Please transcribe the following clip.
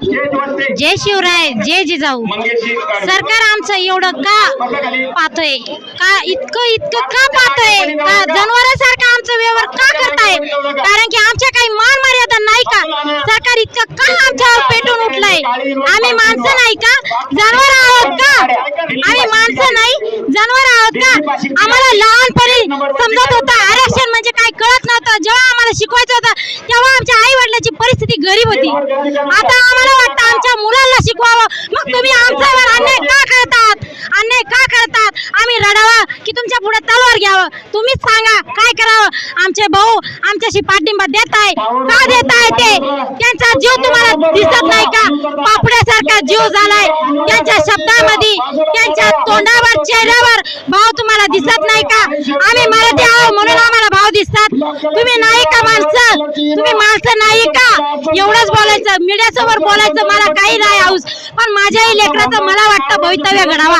जय शिवराय जय जिजाऊ. सरकार आमचं एवढं का पाहतोय? का इतकं इतकं का पाहतोय? का जनावरांसारखं आमचं व्यवहार का करताय? कारण की आमच्या काही मान मर्यादा नाही का? सरकार इतकं का आमच्यावर पेटून उठलंय? आम्ही माणसं नाही का? जनावर आहोत का? आम्ही माणसं नाही. जनावर आहोत का? आम्हाला लहानपणी समजत होतं. आरक्षण म्हणजे काय? कळत नव्हतं. जेव्हा आम्हाला शिकवायचं होतं तेव्हा आमच्या आई वडिलांची परिस्थिती गरीब होती. आता आम्हाला वाटतं आमच्या मुलांना शिकवावं. मग तुम्ही आमच्यावर अन्याय का करतात? अन्याय का करतात? आम्ही रडावा की तुमच्यापुढे तलवार घ्यावं. तुम्हीच सांगा काय करावं? आमचे भाऊ आमच्याशी पाठिंबा देत आहे का देत आहे ते? त्यांचा जीव तुम्हाला दिसत नाही का? पापड्यासारखा जीव झालाय. त्यांच्या शब्दामध्ये त्यांच्या तोंडावर चेहऱ्यावर भाव तुम्हाला दिसत नाही का? आम्ही मराठी आहोत म्हणून आम्हाला भाव दिसतात. तुम्ही तुम्ही माणसं नाही का? एवढंच बोलायचं. मीडिया समोर बोलायचं मला काही नाही हाऊस. पण माझ्याही लेकराचं मला वाटतं भवितव्य घडावा.